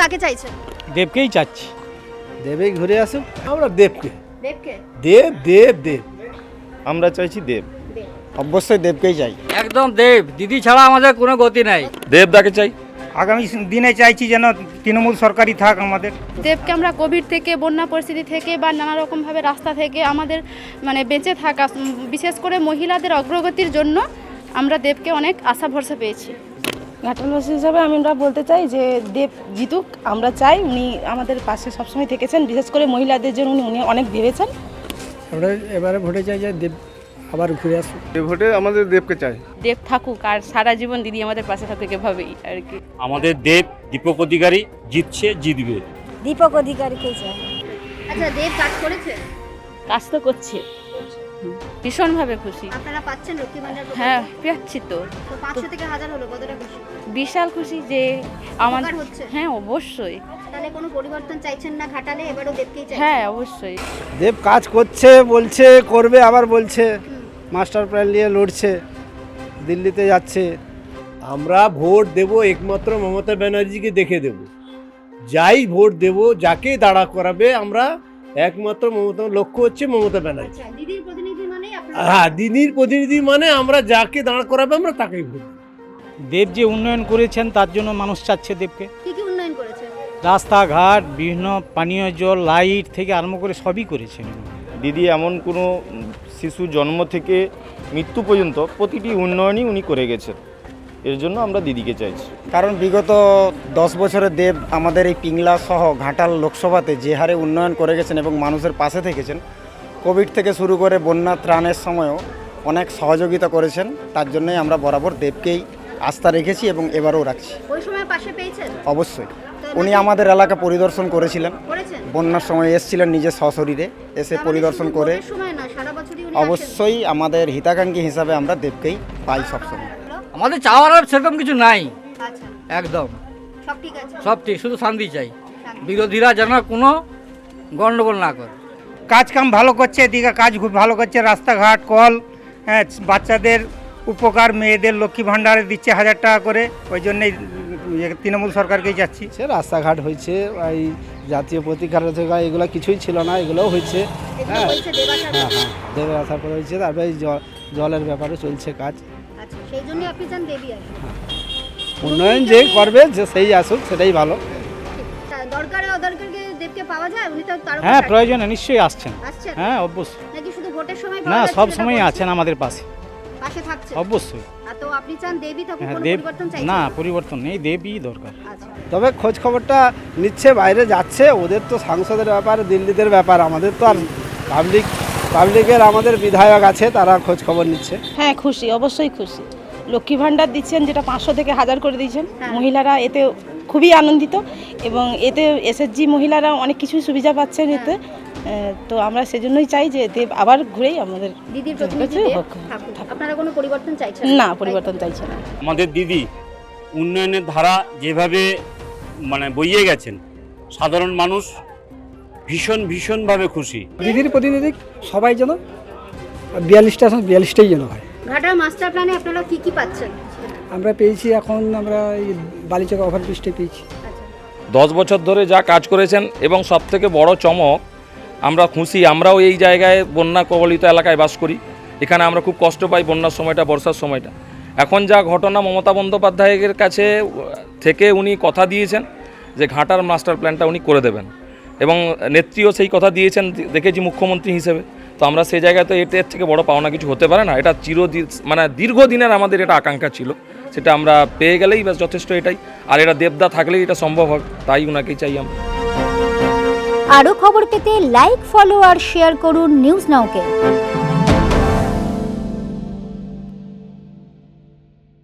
কাকে চাইছেন? দেবকেই চাচ্ছি। দেবেই ঘুরে আসুক আমরা দেবকে। দেবকে? দেব দেব দেব। আমরা চাইছি দেব। দেব। অবশ্যই দেবকেই চাই। একদম দেব। দিদি ছাড়া আমাদের কোনো গতি নাই। দেবদাকে চাই? আগামী দিনে চাইছি যেন তৃণমূল সরকারই থাক আমাদের। দেবকে আমরা কোভিড থেকে বন্যা পরিস্থিতি থেকে বা নানা রকমভাবে রাস্তা থেকে আমাদের মানে বেঁচে থাকা বিশেষ করে মহিলাদের অগ্রগতির জন্য আমরা দেবকে অনেক আশা ভরসা পেয়েছি। ঘাটালবাসী হিসাবে আমি আমরা বলতে চাই যে দেব জিতুক আমরা চাই উনি আমাদের পাশে সবসময় থেকেছেন বিশেষ করে মহিলাদের জন্য উনি উনি অনেক ভেবেছেন। আমরা এবারে ভোটে চাই যে দেব আবার ঘুরে আসুক। দেব ভোটে আমাদের দেবকে চাই। দেব থাকুক আর সারা জীবন দিদি আমাদের পাশে থাকুক এভাবেই আর কি। আমাদের দেব দীপক অধিকারী জিতছে জিতবে। দীপক অধিকারীকে চাই। আচ্ছা দেব কাজ করেছে? কাজ তো করছে। ভীষণভাবে খুশি। আপনারা পাচ্ছেন লক্ষ্মী ভান্ডার হ্যাঁ পেয়েছি তো। তো পাঁচশো থেকে হাজার হলো কতটা খুশি? বিশাল খুশি যে আমাদের হচ্ছে? হ্যাঁ অবশ্যই। তাহলে কোনো পরিবর্তন চাইছেন না ঘাটালে? এবারও দেবকেই চাই হ্যাঁ অবশ্যই। দেব কাজ করছে বলছে করবে আবার বলছে। মাস্টার প্ল্যান নিয়ে লড়ছে দিল্লিতে যাচ্ছে। আমরা ভোট দেব একমাত্র মমতা ব্যানার্জিকে দেখে দেব। যাই ভোট দেব যাকে দাঁড়া করাবে আমরা একমাত্র মমতা লক্ষ্য হচ্ছে মমতা ব্যানার্জি। হ্যাঁ দিদির প্রতিনিধি মানে আমরা যাকে দাঁড় করাবে আমরা তাকেই ভোট দেব। যে উন্নয়ন করেছেন তার জন্য মানুষ চাচ্ছে দেবকে। কি কি উন্নয়ন করেছে রাস্তাঘাট বিভিন্ন পানীয় জল লাইট থেকে আরম্ভ করে সবই করেছেন। দিদি এমন কোনো শিশু জন্ম থেকে মৃত্যু পর্যন্ত প্রতিটি উন্নয়নই উনি করে গেছেন। এর জন্য আমরা দিদিকে চাইছি। কারণ বিগত দশ বছরে দেব আমাদের এই পিংলা সহ ঘাটাল লোকসভাতে যে হারে উন্নয়ন করে গেছেন এবং মানুষের পাশে থেকেছেন কোভিড থেকে শুরু করে বন্যা ত্রাণের সময়ও অনেক সহযোগিতা করেছেন। তার জন্যই আমরা বরাবর দেবকেই আস্থা রেখেছি এবং এবারও রাখছি। ওই সময় পাশে পেয়েছেন? অবশ্যই। উনি আমাদের এলাকা পরিদর্শন করেছিলেন। বন্যার সময় এসেছিলেন নিজের সশরীরে এসে পরিদর্শন করে। ভোটের সময় না সারা বছরই উনি আসেন। অবশ্যই আমাদের হিতাকাঙ্ক্ষী হিসাবে আমরা দেবকেই পাই সবসময়। আমাদের চাওয়ার আর সেরকম কিছু নাই। আচ্ছা। একদম। সব ঠিক আছে? সব ঠিক শুধু শান্তি চাই। বিরোধীরা যেন কোনো গণ্ডগোল না করে। কাজ কাম ভালো করছে এদিকে কাজ খুব ভালো করছে রাস্তাঘাট কল হ্যাঁ বাচ্চাদের উপকার মেয়েদের লক্ষ্মী ভাণ্ডারে দিচ্ছে হাজার টাকা করে ওই জন্যই তৃণমূল সরকারকেই যাচ্ছি। সে রাস্তাঘাট হয়েছে এই জাতীয় প্রতিকার এগুলো কিছুই ছিল না এগুলোও হয়েছে। হ্যাঁ হ্যাঁ হ্যাঁ দেবে? আসার পরে হয়েছে তারপরে জল জলের ব্যাপারে চলছে কাজ। আচ্ছা সেই জন্য আপনি চান দেবী আসেন উন্নয়ন যে করবে যে সেই আসুক সেটাই ভালো। পাওয়া যায়? উনি তো হ্যাঁ প্রয়োজনে নিশ্চয়ই আসছেন। হ্যাঁ অবশ্যই। নাকি শুধু ভোটের সময় না সব সময় আছেন আমাদের পাশে। পাশে থাকছে অবশ্যই। আর তো আপনি চান দেবী থাকুক হ্যাঁ দেব পরিবর্তন না পরিবর্তন নেই দেবই দরকার। আচ্ছা। তবে খোঁজ খবরটা নিচ্ছে বাইরে যাচ্ছে ওদের তো সাংসদের ব্যাপার দিল্লিদের ব্যাপার আমাদের তো আর পাবলিক পাবলিকের আমাদের বিধায়ক আছে তারা খোঁজ খবর নিচ্ছে। হ্যাঁ খুশি অবশ্যই খুশি। লক্ষ্মী ভাণ্ডার দিচ্ছেন যেটা পাঁচশো থেকে হাজার করে দিয়েছেন। হ্যাঁ। মহিলারা এতে খুবই আনন্দিত এবং এতে এসএসজি মহিলারা অনেক কিছুই সুবিধা পাচ্ছেন এতে। তো আমরা সেজন্যই চাই যে দেব আবার ঘুরেই আমাদের দিদির কাছে আপনারা কোনো পরিবর্তন চাইছেন না? পরিবর্তন চাইছে না। আমাদের দিদি উন্নয়নের ধারা যেভাবে মানে বইয়ে গেছেন সাধারণ মানুষ ভীষণ ভীষণভাবে খুশি। দিদির প্রতিনিধি সবাই যেন বিয়াল্লিশটা আসন বিয়াল্লিশটাই যেন হয়। ঘাটার মাস্টার প্ল্যানে আপনারা কি কি পাচ্ছেন? আমরা পেয়েছি এখন আমরা এই বালিচক ওভারব্রিজটা পেয়েছি। দশ বছর ধরে যা কাজ করেছেন এবং সবথেকে বড় চমক, আমরা খুশি, আমরাও এই জায়গায় বন্যা কবলিত এলাকায় বাস করি। এখানে আমরা খুব কষ্ট পাই বন্যার সময়টা, বর্ষার সময়টা। এখন যা ঘটনা মমতা বন্দ্যোপাধ্যায়ের কাছে, থেকে উনি কথা দিয়েছেন যে ঘাটার মাস্টার প্ল্যানটা উনি করে দেবেন। এবং নেত্রীও সেই কথা দিয়েছেন, দেখেছি মুখ্যমন্ত্রী হিসেবে। তো আমরা সেই জায়গায় তো এর থেকে বড় পাওনা কিছু হতে পারে না। এটা চিরদিন মানে দীর্ঘদিনের আমাদের এটা আকাঙ্ক্ষা ছিল। সেটা আমরা পেয়ে গেলেই ব্যাস যথেষ্ট এটাই। আর এটা দেবদা থাকলেই এটা সম্ভব হয়, তাই ওনাকেই চাই আমরা। আরও খবর পেতে লাইক ফলো আর শেয়ার করুন নিউজ নাওকে